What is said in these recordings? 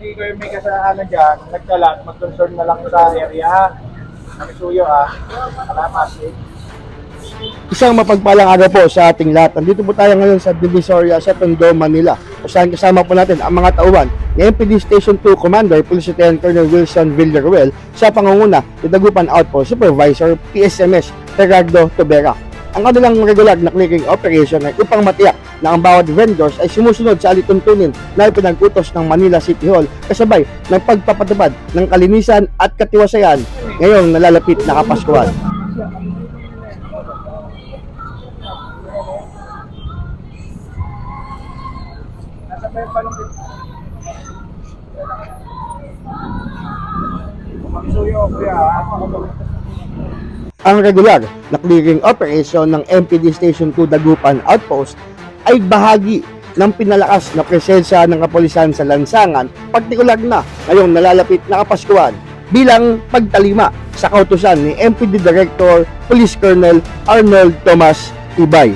hindi kayo may kasalanan dyan, nagkalat, mag-concern na lang sa area. Kami suyo ah. Salamat. Isang mapagpalang araw po sa ating lahat. Nandito po tayo ngayon sa Divisoria sa Manila. Kung saan kasama po natin ang mga tauhan ni MPD Station 2 Commander Police Lieutenant Colonel Wilson Villaruel sa pangunguna ni Dagupan Outpost Supervisor PSMS Gerardo Tobera. Ang kanilang regular na clearing operation ay upang matiyak na ang bawat vendors ay sumusunod sa alituntunin na ipinag-utos ng Manila City Hall kasabay ng pagpapatupad ng kalinisan at katiwasayan ngayong nalalapit na Kapaskuhan. Ang regular na clearing operation ng MPD Station 2 Dagupan Outpost ay bahagi ng pinalakas na presensya ng kapulisan sa lansangan, partikular na ngayong nalalapit na Kapaskuhan bilang pagtalima sa kautusan ni MPD Director Police Colonel Arnold Thomas Ibay.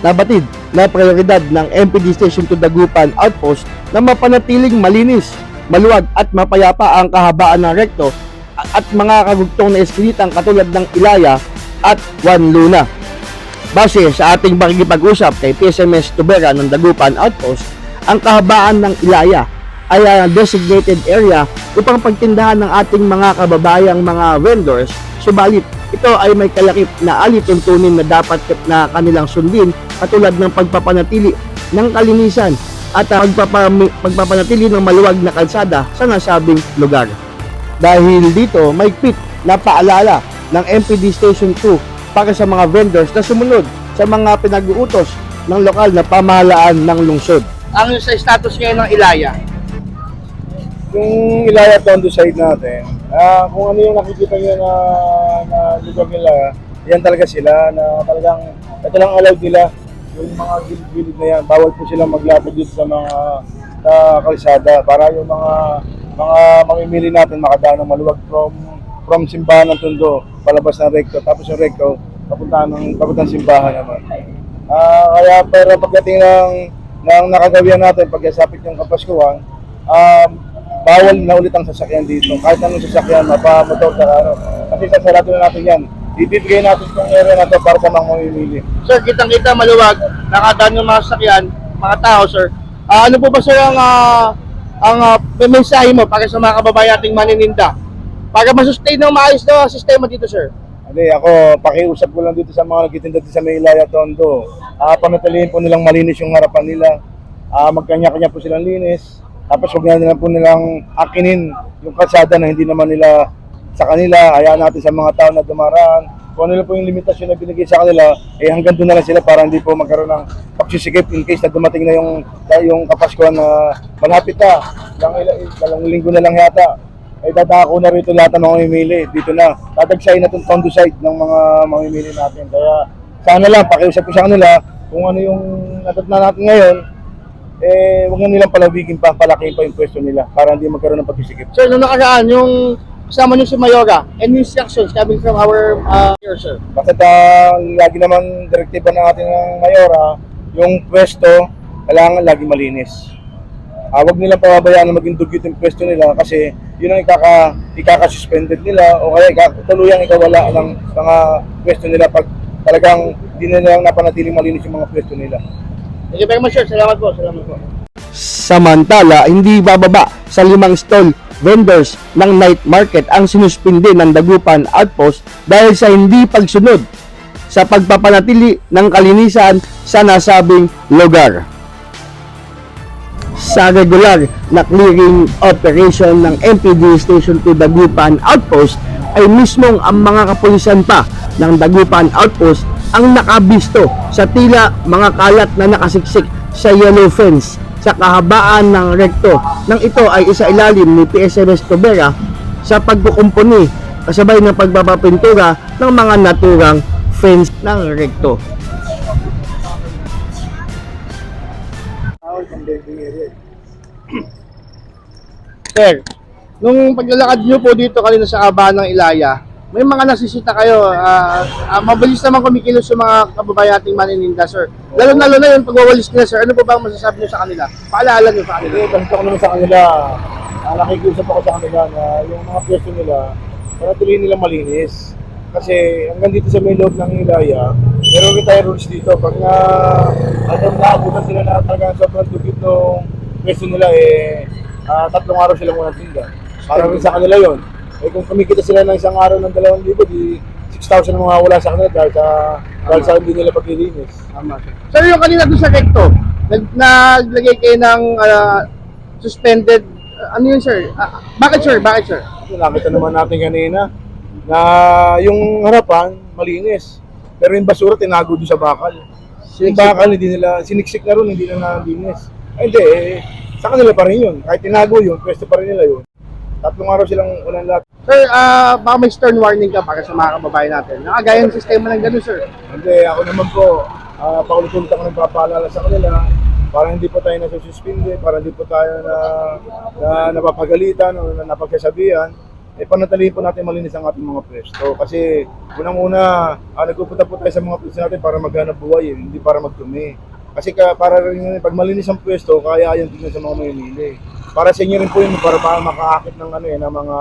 Nabatid na prioridad ng MPD Station 2 Dagupan Outpost na mapanatiling malinis, maluwag at mapayapa ang kahabaan ng rekto at mga kagugtong na eskinitang katulad ng Ilaya at Juan Luna. Base sa ating pakikipag-usap kay PSMS Tubera ng Dagupan Outpost, ang kahabaan ng Ilaya ay ah, designated area upang pagtindahan ng ating mga kababayang mga vendors, subalit ito ay may kalakip na alituntunin na dapat na kanilang sundin katulad ng pagpapanatili ng kalinisan at pagpapami- pagpapanatili ng maluwag na kalsada sa nasabing lugar. Dahil dito, may pit na paalala ng MPD Station 2 para sa mga vendors na sumunod sa mga pinag-uutos ng lokal na pamahalaan ng lungsod. Ang sa status ngayon ng Ilaya, Yung Ilaya Tondo side natin, ah kung ano yung nakikita nyo na, na lugar nila, yan talaga sila na talagang ito lang allowed nila yung mga gilid-gilid na yan. Bawal po silang maglapag dito sa mga sa kalsada para yung mga mga mamimili natin makadaan ng maluwag from from simbahan ng Tondo palabas ng recto tapos yung recto papunta ng papunta ng simbahan naman. Ah, kaya pero pagdating ng ng nakagawian natin pagkasapit yung Kapaskuhan, um, bawal na ulit ang sasakyan dito. Kahit anong sasakyan, mapamotor ka ano. Kasi sasarado na natin yan. Ibibigay natin itong area na to para sa mga mamimili. Sir, kitang-kita maluwag, nakadaan yung mga sasakyan, mga tao, sir. Ah, ano po ba sir ang ah, ang ah, mensahe mo para sa mga kababayan nating manininda? Para masustain ng maayos na sistema dito, sir. Hindi, ako, pakiusap ko lang dito sa mga nagtitinda dito sa Maylaya Tondo. Ah, panatilihin po nilang malinis yung harapan nila. Ah, magkanya-kanya po silang linis. Tapos huwag na nila po nilang akinin yung kalsada na hindi naman nila sa kanila. Hayaan natin sa mga tao na dumaraan. Kung ano lang po yung limitasyon na binigay sa kanila, eh hanggang doon na lang sila para hindi po magkaroon ng pagsisikip in case na dumating na yung, yung kapaskuhan na malapit na. Ilang, ilang, ilang linggo na lang yata ay dadako na rito lahat ng mga mamimili. Dito na. Tatagsayin na itong tondo side ng mga mamimili natin. Kaya sana lang, pakiusap ko sa kanila kung ano yung natat na natin ngayon, eh, huwag na nilang palawigin pa, palakihin pa yung pwesto nila para hindi magkaroon ng pagsisikip. Sir, nung nakaraan, yung kasama niyo si Mayora, any instructions coming from our uh, here, sir? Basta uh, lagi naman direktiba ng ating mayora, yung pwesto, kailangan lagi malinis. Ah, huwag nilang pababayaan na maging dugyot yung pwesto nila kasi yun ang ikaka, ikaka-suspended nila o kaya tuluyang ikawala ng mga pwesto nila pag talagang di na nilang napanatiling malinis yung mga pwesto nila. Thank you very much, sir. Salamat po. Salamat po. Samantala, hindi bababa sa limang stall vendors ng night market ang sinuspindi ng Dagupan Outpost dahil sa hindi pagsunod sa pagpapanatili ng kalinisan sa nasabing lugar. Sa regular na clearing operation ng MPD Station 2 Dagupan Outpost ay mismong ang mga kapulisan pa ng Dagupan Outpost ang nakabisto sa tila mga kalat na nakasiksik sa yellow fence sa kahabaan ng rekto nang ito ay isa ilalim ni PSMS Tobera sa pagkukumpuni kasabay ng pagbabapintura ng mga naturang fence ng rekto. Sir, nung paglalakad nyo po dito kanina sa kahabaan ng Ilaya, may mga nasisita kayo. ah ah, mabilis naman kumikilos yung mga kababayan ating manininda, sir. Lalo na lalo na yung pagwawalis nila, sir. Ano po ba ang masasabi niyo sa kanila? Paalala niyo sa kanila. Hindi, ganito ko naman sa kanila. Uh, nakikiusap ako sa kanila na yung mga pwesto nila, panatuloy nila malinis. Kasi hanggang dito sa may loob ng Ilaya, meron rin tayo rules dito. Pag na, ano, naabutan sila na talagang sobrang dukit ng pwesto nila, eh, ah, tatlong araw silang walang tinda. Para sa kanila yon. Eh kung kumikita sila ng isang araw ng dalawang libo, di 6,000 ang mawawala sa kanila dahil sa, dahil sa hindi nila paglilinis. Tama, sir. Sir, yung kanina doon sa recto, nag, naglagay kayo ng ah, suspended, ah, ano yun, sir? Ah, bakit, sir? Bakit, sir? Nakita naman natin kanina na yung harapan malinis. Pero yung basura tinago doon sa bakal. Yung bakal hindi nila siniksik na ron, hindi na nalinis. Ay, hindi eh, sa kanila pa rin yun. Kahit tinago yun, pwesto pa rin nila yun. Tatlong araw silang walang lahat. Sir, ah baka may stern warning ka para sa mga kababayan natin. Nakagaya ng sistema ng gano'n, sir. Hindi, ako naman po, uh, paulit-ulit ako nagpapaalala sa kanila para hindi po tayo nasususpinde, para hindi po tayo na, na napapagalitan o na napagsasabihan, eh panatalihin po natin malinis ang ating mga pwesto. Kasi unang-una, uh, nagpupunta po tayo sa mga pwesto natin para maghanap buhay, eh, hindi para magdumi. Kasi ka, para rin yun, pag malinis ang pwesto, kaya yan tingnan sa mga mamimili. Para sa inyo rin po yun, para, para makaakit ng ano eh, ng mga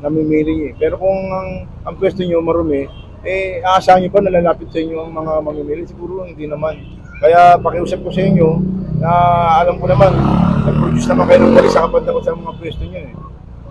namimili eh. Pero kung ang, ang pwesto nyo marumi, eh aasahan nyo pa na lalapit sa inyo ang mga mamimili? Siguro hindi naman. Kaya pakiusap ko sa inyo na alam ko naman, nag-produce naman kayo ng walis sa kapandakot sa mga pwesto nyo eh.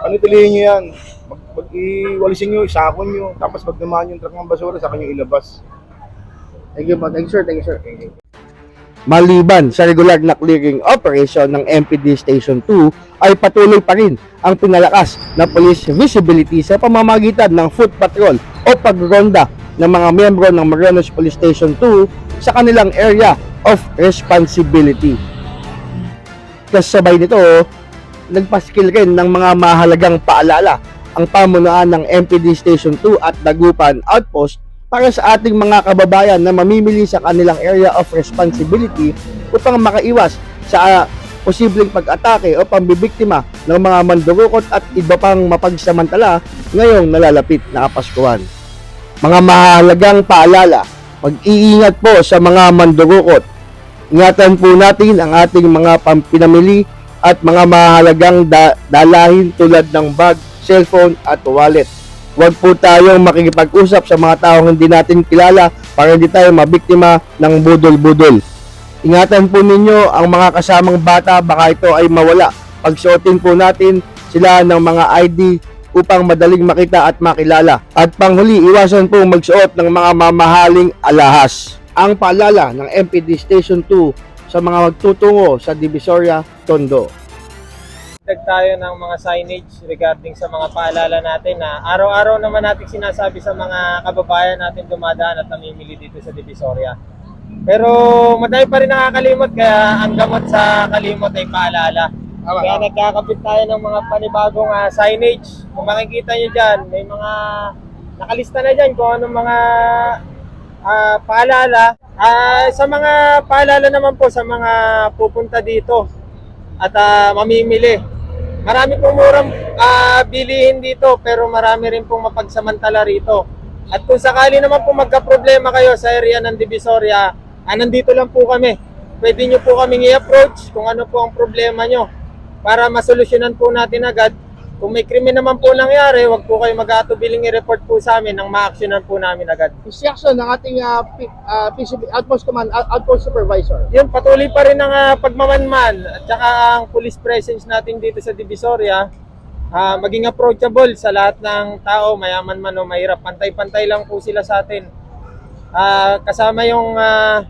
Ano tilihin nyo yan? Mag, mag iwalisin nyo, isakon nyo, tapos pag naman yung truck ng basura, sa kanyo ilabas. Thank you po. Thank you, sir. Thank you, sir. Maliban sa regular na clearing operation ng MPD Station 2 ay patuloy pa rin ang pinalakas na police visibility sa pamamagitan ng foot patrol o pagronda ng mga miyembro ng Marianos Police Station 2 sa kanilang area of responsibility. Kasabay nito, nagpaskil rin ng mga mahalagang paalala ang pamunuan ng MPD Station 2 at Dagupan Outpost para sa ating mga kababayan na mamimili sa kanilang area of responsibility upang makaiwas sa ah, posibleng pag-atake o pambibiktima ng mga mandurukot at iba pang mapagsamantala ngayong nalalapit na Kapaskuhan. Mga mahalagang paalala, mag-iingat po sa mga mandurukot. Ingatan po natin ang ating mga pampinamili at mga mahalagang da- dalahin tulad ng bag, cellphone at wallet. Huwag po tayong makikipag-usap sa mga taong hindi natin kilala para hindi tayo mabiktima ng budol-budol. Ingatan po ninyo ang mga kasamang bata baka ito ay mawala. Pagsuotin po natin sila ng mga ID upang madaling makita at makilala. At panghuli, iwasan po magsuot ng mga mamahaling alahas. Ang paalala ng MPD Station 2 sa mga magtutungo sa Divisoria, Tondo. Dagdag tayo ng mga signage regarding sa mga paalala natin na araw-araw naman natin sinasabi sa mga kababayan natin dumadaan at namimili dito sa Divisoria. Pero madami pa rin nakakalimot kaya ang gamot sa kalimot ay paalala. Kaya nagkakabit tayo ng mga panibagong ah, signage. Kung makikita nyo dyan, may mga nakalista na dyan kung anong mga ah, paalala. Ah, sa mga paalala naman po sa mga pupunta dito at ah, mamimili. Marami pong murang ah, bilihin dito pero marami rin pong mapagsamantala rito. At kung sakali naman po magka-problema kayo sa area ng Divisoria, ah, nandito lang po kami. Pwede nyo po kaming i-approach kung ano po ang problema nyo para masolusyonan po natin agad. Kung may krimen naman po nangyari, wag po kayo mag-atubiling i-report po sa amin nang ma-actionan po namin agad. Instruction ng ating ah, P- ah, PCB, Outpost Command, Out- Outpost Supervisor. Yun, patuloy pa rin ang ah, pagmamanman at saka ang police presence natin dito sa Divisoria. ah, maging approachable sa lahat ng tao, mayaman man o mahirap. Pantay-pantay lang po sila sa atin. Ah, kasama yung ah,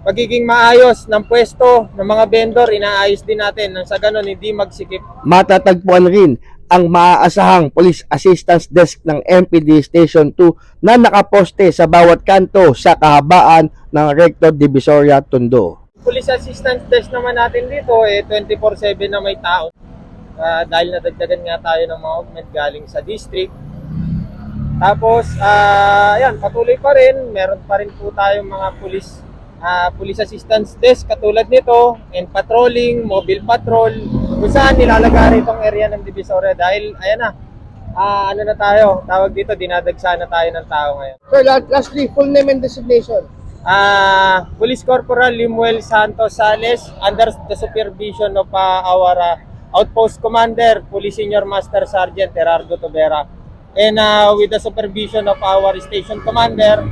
pagiging maayos ng pwesto ng mga vendor, inaayos din natin nang sa ganun hindi magsikip. matatagpuan rin ang maaasahang Police Assistance Desk ng MPD Station 2 na nakaposte sa bawat kanto sa kahabaan ng Recto Divisoria, Tondo. Police assistance desk naman natin dito, eh, 24-7 na may tao. Ah, dahil nadagdagan nga tayo ng mga augment galing sa district. Tapos, ah, ayan, patuloy pa rin. Meron pa rin po tayong mga police ah, police assistance desk katulad nito, and patrolling, mobile patrol, kung saan nilalagay itong area ng Divisoria dahil, ayan na, ah, ano na tayo, tawag dito, dinadagsa na tayo ng tao ngayon. Sir, la- lastly, full name and designation. Ah, Police Corporal Limuel Santos Sales under the supervision of ah, our ah, outpost commander, Police Senior Master Sergeant Gerardo Tobera. And ah, with the supervision of our station commander,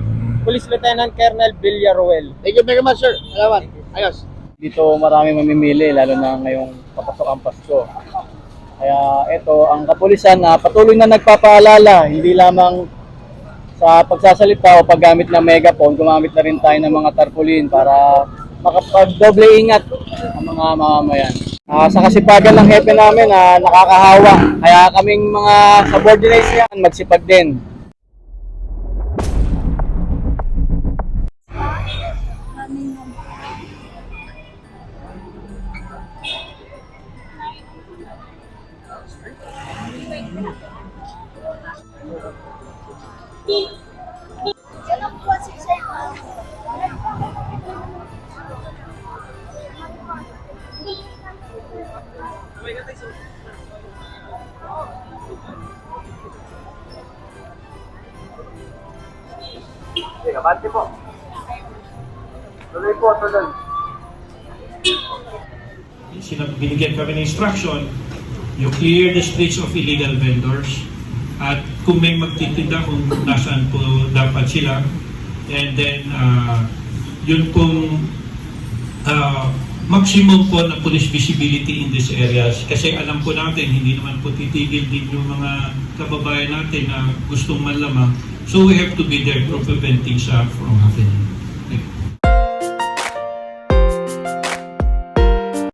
Police Lieutenant Colonel Villaruel. Thank you very much, sir. Salamat. Ayos. dito marami mamimili lalo na ngayong papasok ang Pasko. Kaya ito ang kapulisan na patuloy na nagpapaalala hindi lamang sa pagsasalita o paggamit ng megaphone, gumamit na rin tayo ng mga tarpaulin para makapag-doble ingat ang mga mamamayan. Ah, sa kasipagan ng hepe namin na nakakahawa, kaya kaming mga subordinates yan magsipag din. Sinab binigyan kami ng instruction, you clear the streets of illegal vendors at kung may magtitinda kung nasaan po dapat sila. And then uh, yun pong uh, maximum po na police visibility in these areas kasi alam po natin hindi naman po titigil din yung mga kababayan natin na gustong manlamang so we have to be there for preventing sa from happening.